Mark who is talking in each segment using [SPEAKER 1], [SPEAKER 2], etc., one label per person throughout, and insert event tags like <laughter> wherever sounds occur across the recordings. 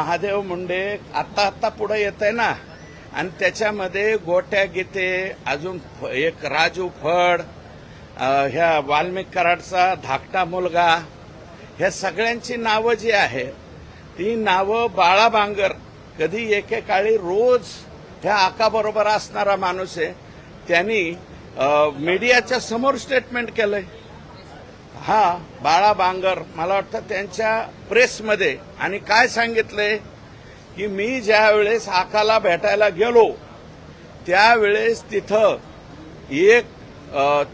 [SPEAKER 1] महादेव मुंडे आत्ता आत्ता पुढे येत आहे ना. आणि त्याच्यामध्ये गोट्या गीते अजून एक राजू फड ह्या वाल्मिक कराडचा धाकटा मुलगा ह्या सगळ्यांची नावं जी आहे ती नावं बाळा बांगर कधी एकेकाळी रोज ह्या आकाबरोबर असणारा माणूस आहे. त्यांनी मीडियाच्या समोर स्टेटमेंट केलंय. हा बाळा बांगर मला वाटतं त्यांच्या प्रेसमध्ये आणि काय सांगितलंय की मी ज्या वेळेस आकाला भेटायला गेलो त्यावेळेस तिथं एक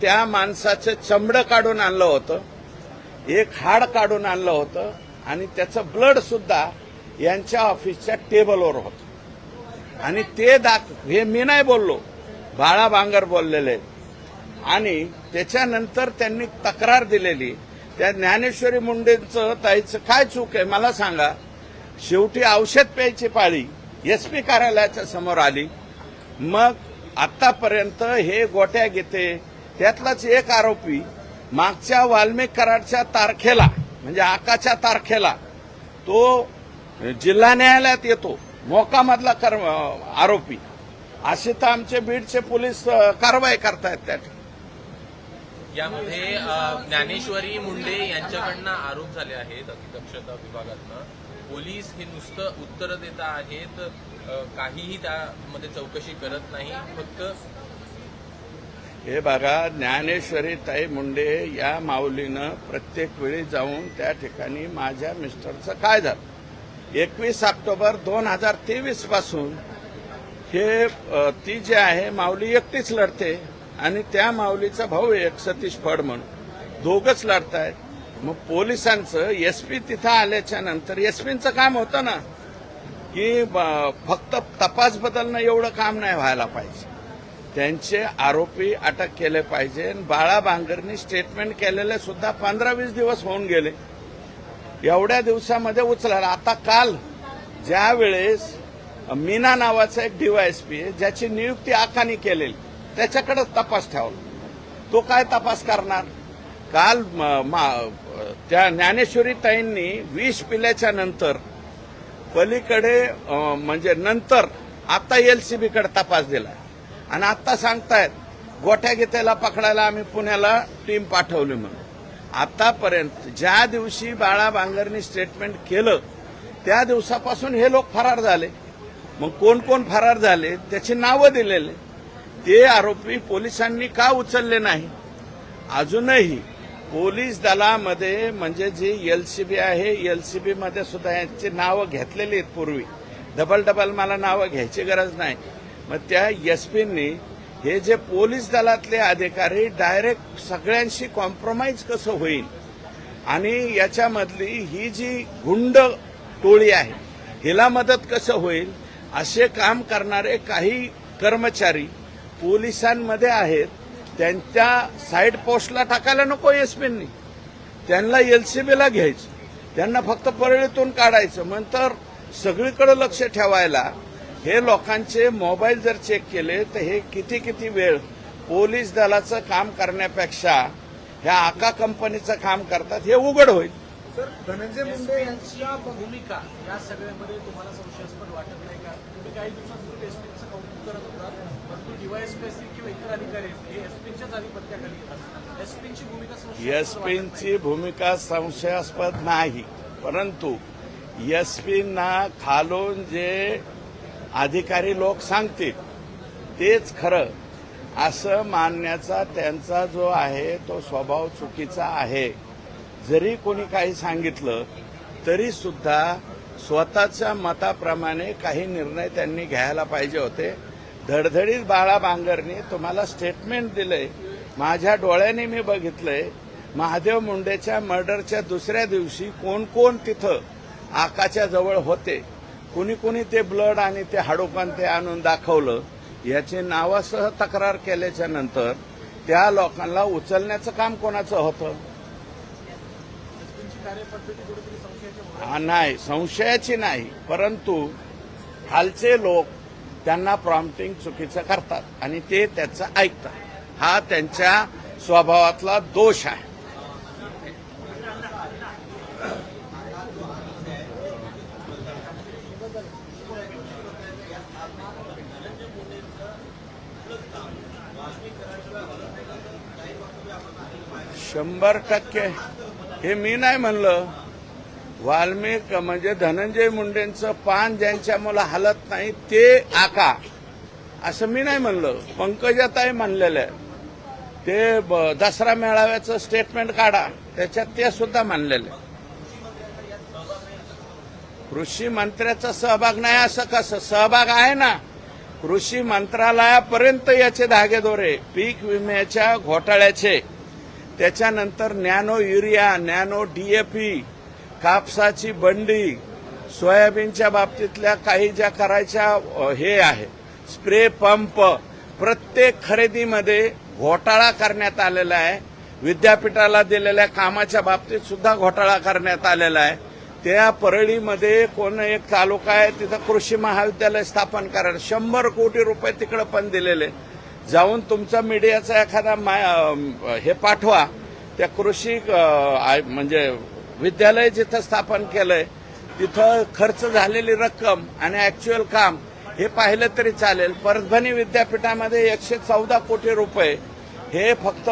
[SPEAKER 1] त्या माणसाचं चमडं काढून आणलं होतं एक हाड काढून आणलं होतं आणि त्याचं ब्लड सुद्धा यांच्या ऑफिसच्या टेबलवर होतं. आणि ते दाख हे मी नाही बोललो बाळा बांगर बोललेले. आणि त्याच्यानंतर त्यांनी तक्रार दिलेली. त्या ज्ञानेश्वरी मुंडेंचं ताईचं काय चूक आहे मला सांगा. शेवटी औषध प्यायची पाळी एस पी कार्यालयाच्या समोर आली. मग आतापर्यंत हे गोट्या घेते. त्यातलाच एक आरोपी मागच्या वाल्मिक कराडच्या तारखेला म्हणजे आकाच्या तारखेला तो जिल्हा न्यायालयात येतो. मोकामधला आरोपी. असे तर आमचे बीडचे पोलीस कारवाई करतायत त्या ठिकाणी.
[SPEAKER 2] यामध्ये ज्ञानेश्वरी मुंडे यांच्याकडनं आरोप झाले आहेत अतिदक्षता विभागातनं. पोलीस हे नुसतं उत्तरं देत आहेत काहीही त्यामध्ये चौकशी करत नाही फक्त
[SPEAKER 1] हे बघा ज्ञानेश्वरी ताई मुंडे या माऊलीनं प्रत्येक वेळी जाऊन त्या ठिकाणी माझ्या मिस्टरचं काय झालं? एकवीस ऑक्टोबर दोन हजार तेवीसपासून हे ती जी आहे माऊली एकटीच लढते. आणि त्या माऊलीचा भाऊ एक सतीश फड म्हणून. दोघच लढतायत. मग पोलिसांचं एसपी तिथं आल्याच्यानंतर एसपींचं काम होतं ना की फक्त तपास बदलणं एवढं काम नाही व्हायला पाहिजे. त्यांचे आरोपी अटक केले पाहिजे आणि बाळा बांगरनी स्टेटमेंट केलेले सुद्धा पंधरा वीस दिवस होऊन गेले. एवढ्या दिवसामध्ये उचलायला आता काल ज्यावेळेस मीना नावाचा एक डीवायएसपी आहे ज्याची नियुक्ती आखानी केलेली. त्याच्याकडे तपास ठेवला. तो काय तपास करणार? काल म- मा- त्या ज्ञानेश्वरी ताईंनी विष पिल्याच्या नंतर पलीकडे म्हणजे नंतर आता एलसीबीकडे तपास दिला. आणि आता सांगतायत गोठ्या घेत्याला पकडायला आम्ही पुण्याला टीम पाठवली म्हणून. आतापर्यंत ज्या दिवशी बाळा बांगरनी स्टेटमेंट केलं त्या दिवसापासून हे लोक फरार झाले. मग कोण कोण फरार झाले त्याची नावं दिलेले. ते आरोपी पोलिसांनी का उचलले नाही? अजूनही पोलीस दलामध्ये म्हणजे जी एलसीबी आहे एलसीबी मध्ये सुद्धा यांची नावं घेतलेली आहेत पूर्वी. डबल डबल मला नावं घ्यायची गरज नाही. मग त्या एसपींनी हे जे पोलीस दलातले अधिकारी डायरेक्ट सगळ्यांशी कॉम्प्रोमाइज कसं होईल? आणि याच्यामधली ही जी गुंड टोळी आहे हिला मदत कसं होईल? असे काम करणारे काही कर्मचारी पोलिसांमध्ये आहेत त्यांच्या साईड पोस्टला टाकायला नको एसपींनी त्यांना एलसीबीला घ्यायचं. त्यांना फक्त परळीतून काढायचं. नंतर सगळीकडे लक्ष ठेवायला हे लोकांचे मोबाईल जर चेक केले तर हे किती किती वेळ पोलीस दलाचं काम करण्यापेक्षा ह्या आका कंपनीचं काम करतात हे उघड होईल.
[SPEAKER 3] सर धनंजय मुंडे यांच्या भूमिका या सगळ्यामध्ये तुम्हाला संशयास्पद वाटत नाही का? तुम्ही काही दिवसांपूर्वी एसपीचं कौतुक करत होता. डीवायएसपी किंवा इतर अधिकारी हे आधिपत्याखाली येतात. भूमिका संशयास्पद
[SPEAKER 1] एसपींची भूमिका संशयास्पद नाही परंतु एसपींना खालून जे अधिकारी लोक सांगतील तेच खरं. असं मानण्याचा त्यांचा जो आहे तो स्वभाव चुकीचा आहे. जरी कोणी काही सांगितलं तरी सुद्धा स्वतःच्या मताप्रमाणे काही निर्णय त्यांनी घ्यायला पाहिजे होते. धडधडीत बाळा बांगरनी तुम्हाला स्टेटमेंट दिलंय. माझ्या डोळ्याने मी बघितलंय. महादेव मुंडेच्या मर्डरच्या दुसऱ्या दिवशी कोण कोण तिथं आकाच्या जवळ होते. कुणी कुणी ते ब्लड आणि ते हाडोकान ते आणून दाखवलं. याची नावासह तक्रार केल्याच्यानंतर त्या लोकांना उचलण्याचं काम कोणाचं होतं? नाही संशयाची नाही. परंतु खालचे लोक त्यांना प्रॉम्प्टिंग चुकीचं करतात आणि ते त्याचं ऐकतात. हा त्यांच्या स्वभावातला दोष आहे. शंभर टक्के. हे मी नाही म्हणलं. वाल्मिक म्हणजे धनंजय मुंडेंचं पान ज्यांच्या मला हलत नाही ते आका. असं मी नाही म्हणलं. पंकजाताई म्हणलेलं आहे. ते ब- दसरा मेळाव्याचं स्टेटमेंट काढा. त्याच्यात ते सुद्धा मानलेलं आहे. कृषी मंत्र्याचा सहभाग नाही असं कसं? सहभाग आहे ना. कृषी मंत्रालयापर्यंत याचे धागेदोरे पीक विम्याच्या घोटाळ्याचे. त्याच्यानंतर नॅनो युरिया नॅनो डीएपी कापसाची बंडी सोयाबीनच्या बाबतीतल्या काही ज्या करायच्या हे आहे. Spray pump. प्रत्येक खरेदीमध्ये घोटाळा करण्यात आलेला आहे. विद्यापीठाला दिलेल्या कामाच्या बाबतीत सुद्धा घोटाळा करण्यात आलेला आहे. त्या परळीमध्ये कोण एक तालुका आहे तिथं कृषी महाविद्यालय स्थापन करायला शंभर कोटी रुपये तिकडे पण दिलेले. जाऊन तुमचा मीडियाचा एखादा मा- हे पाठवा. त्या कृषी आय- म्हणजे विद्यालय जिथं स्थापन केलंय तिथं खर्च झालेली रक्कम आणि ऍक्च्युअल काम हे पाहिलं तरी चालेल. परभणी विद्यापीठामध्ये एकशे चौदा कोटी रुपये हे फक्त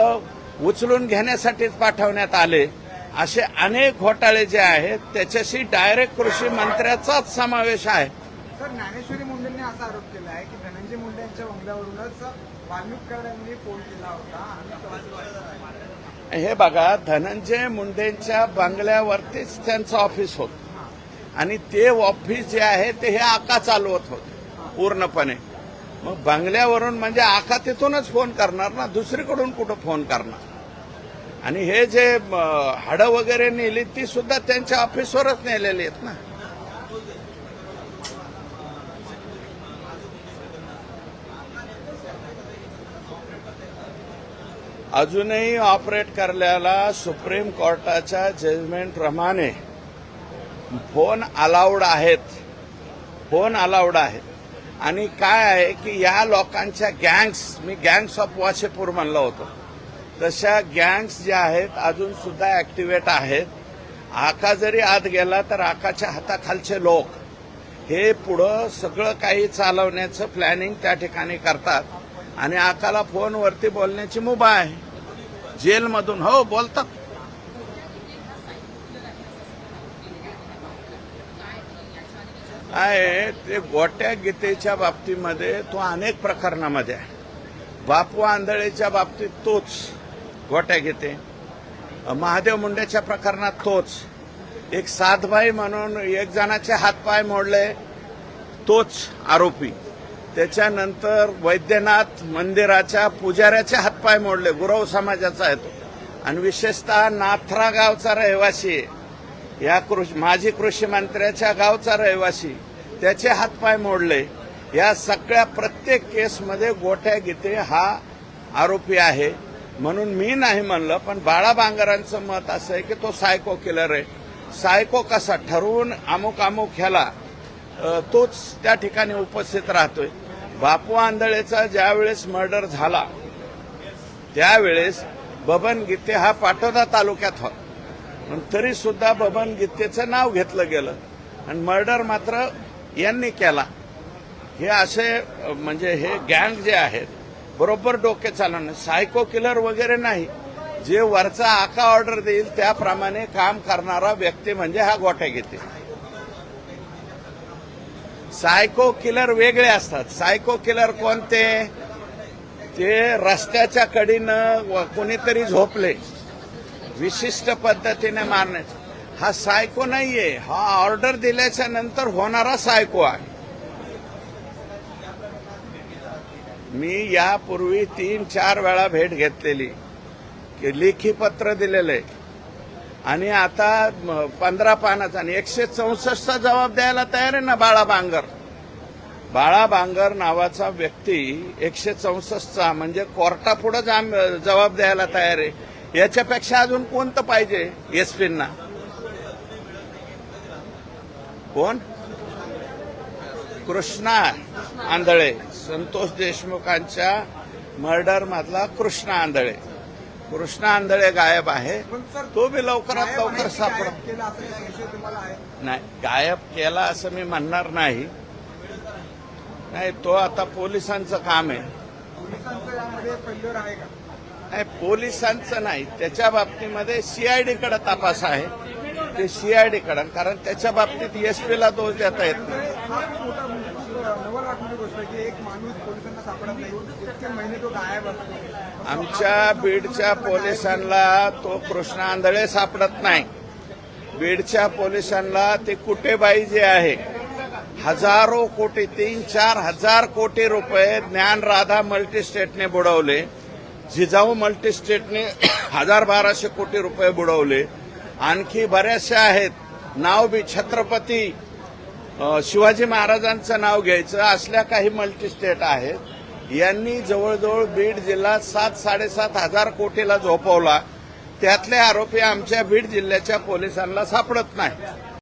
[SPEAKER 1] उचलून घेण्यासाठीच पाठवण्यात आले. असे अनेक घोटाळे जे आहेत त्याच्याशी डायरेक्ट कृषी मंत्र्याचाच समावेश आहे.
[SPEAKER 4] सर ज्ञानेश्वरी मुंडेंनी असा आरोप केला आहे की धनंजय मुंडे यांच्या बंगल्यावरूनच वाल्मिक कराडांनी फोन केला होता
[SPEAKER 1] हे बघा धनंजय मुंडेंच्या बंगल्यावरतीच त्यांचं ऑफिस होत. आणि ते ऑफिस जे आहे ते हे आका चालवत होत पूर्णपणे. मग बंगल्यावरून म्हणजे आका तिथूनच फोन करणार ना दुसरीकडून कुठं फोन करणार? आणि हे जे हाडं वगैरे नेली ती सुद्धा त्यांच्या ऑफिसवरच नेलेली आहेत ना. अजूनही ऑपरेट करण्याला सुप्रीम कोर्टाच्या जजमेंटप्रमाणे फोन अलाउड आहेत. फोन अलाउड आहेत. आणि काय आहे की या लोकांच्या गँग्स मी गँग्स ऑफ वाशेपूर म्हणलं होतं. तशा गँग्स ज्या आहेत अजून सुद्धा ऍक्टिव्हेट आहेत. आका जरी आत गेला तर आकाच्या हाताखालचे लोक. हे पुढं सगळं काही चालवण्याचं प्लॅनिंग त्या ठिकाणी करतात. आणि आकाला फोनवरती बोलण्याची मुभा आहे. जेलमधून हो बोलतात आहे ते गोट्या गीतेच्या बाबतीमध्ये तो अनेक प्रकरणामध्ये आहे. बापू आंधळेच्या बाबतीत तोच गोट्या गीते. महादेव मुंडेच्या प्रकरणात तोच. एक सातभाई म्हणून एक जणाचे हातपाय मोडले तोच आरोपी. त्याच्यानंतर वैद्यनाथ मंदिराच्या पुजाऱ्याचे हातपाय मोडले. गुरव समाजाचा आहे तो. आणि विशेषतः नाथरा गावचा रहिवासी आहे. या कृषी माजी कृषी मंत्र्याच्या गावचा रहिवासी. त्याचे हातपाय मोडले. या सगळ्या प्रत्येक केसमध्ये गोठ्या गीते हा आरोपी आहे. म्हणून मी नाही म्हणलं पण बाळा बांगरांचं मत असं आहे की तो सायको किलर आहे. सायको कसा ठरवून अमुक अमुक ह्याला तोच त्या ठिकाणी उपस्थित राहतोय. बापू आंधळेचा ज्यावेळेस मर्डर झाला त्यावेळेस बबन गीते हा पाटोदा तालुक्यात होता. पण तरी सुद्धा बबन गीतेचं नाव घेतलं गेलं आणि मर्डर मात्र यांनी केला. हे असे म्हणजे हे गँग जे आहेत बरोबर डोके चालवणं सायको किलर वगैरे नाही. जे वरचा आका ऑर्डर देईल त्याप्रमाणे काम करणारा व्यक्ती म्हणजे हा गोठ्या घेते सायको किलर वेगळे असतात. सायको किलर कोणते? ते रस्त्याच्या कडीनं व कोणीतरी झोपले. विशिष्ट पद्धतीने मारण्याचं. हा सायको नाहीये. हा ऑर्डर दिल्याच्या नंतर होणारा सायको आहे. मी यापूर्वी तीन चार वेळा भेट घेतलेली. की लेखी पत्र दिलेलं आहे. आणि आता पंधरा पानाचा आणि एकशे चौसष्टचा जबाब द्यायला तयार आहे ना बाळा बांगर? बाळा बांगर नावाचा व्यक्ती एकशे चौसष्टचा म्हणजे कोर्टापुढे जाम जबाब द्यायला तयार आहे. याच्यापेक्षा अजून कोणतं पाहिजे एसपींना कोण? कृष्णा आंधळे. संतोष देशमुखांच्या मर्डर मधला कृष्णा आंधळे. कृष्णा आंधळे गायब आहे. तो बी लवकरात लवकर सापड. नाही गायब केला असं मी म्हणणार नाही. नाही तो आता पोलिसांचं काम आहे. नाही पोलिसांचं नाही. त्याच्या बाबतीमध्ये सीआयडीकडे तपास आहे. ते सीआयडीकडे कारण त्याच्या बाबतीत एसपीला दोष देता येत नाही.
[SPEAKER 4] की एक माणूस पोलिसांना सापडत नाही. इतके महिने तो गायब असतो
[SPEAKER 1] आमच्या बीडच्या पोलिसांना तो कृष्णा आंधळे सापडत नाही. बीडच्या पोलिसांना ते कुटेबाई जे आहे हजारो कोटी तीन चार हजार कोटी रुपये ज्ञान राधा मल्टीस्टेटने बुडवले. जिजाऊ मल्टीस्टेटने <coughs> हजार बाराशे कोटी रुपये बुडवले. आणखी बऱ्याचशा आहेत. नाव बी छत्रपती शिवाजी महाराजांचं नाव घ्यायचं. असल्या काही मल्टीस्टेट आहेत. यांनी जवळजवळ बीड जिल्हा सात साडेसात हजार कोटीला झोपवला. त्यातले आरोपी आमच्या बीड जिल्ह्याच्या पोलिसांना सापडत नाही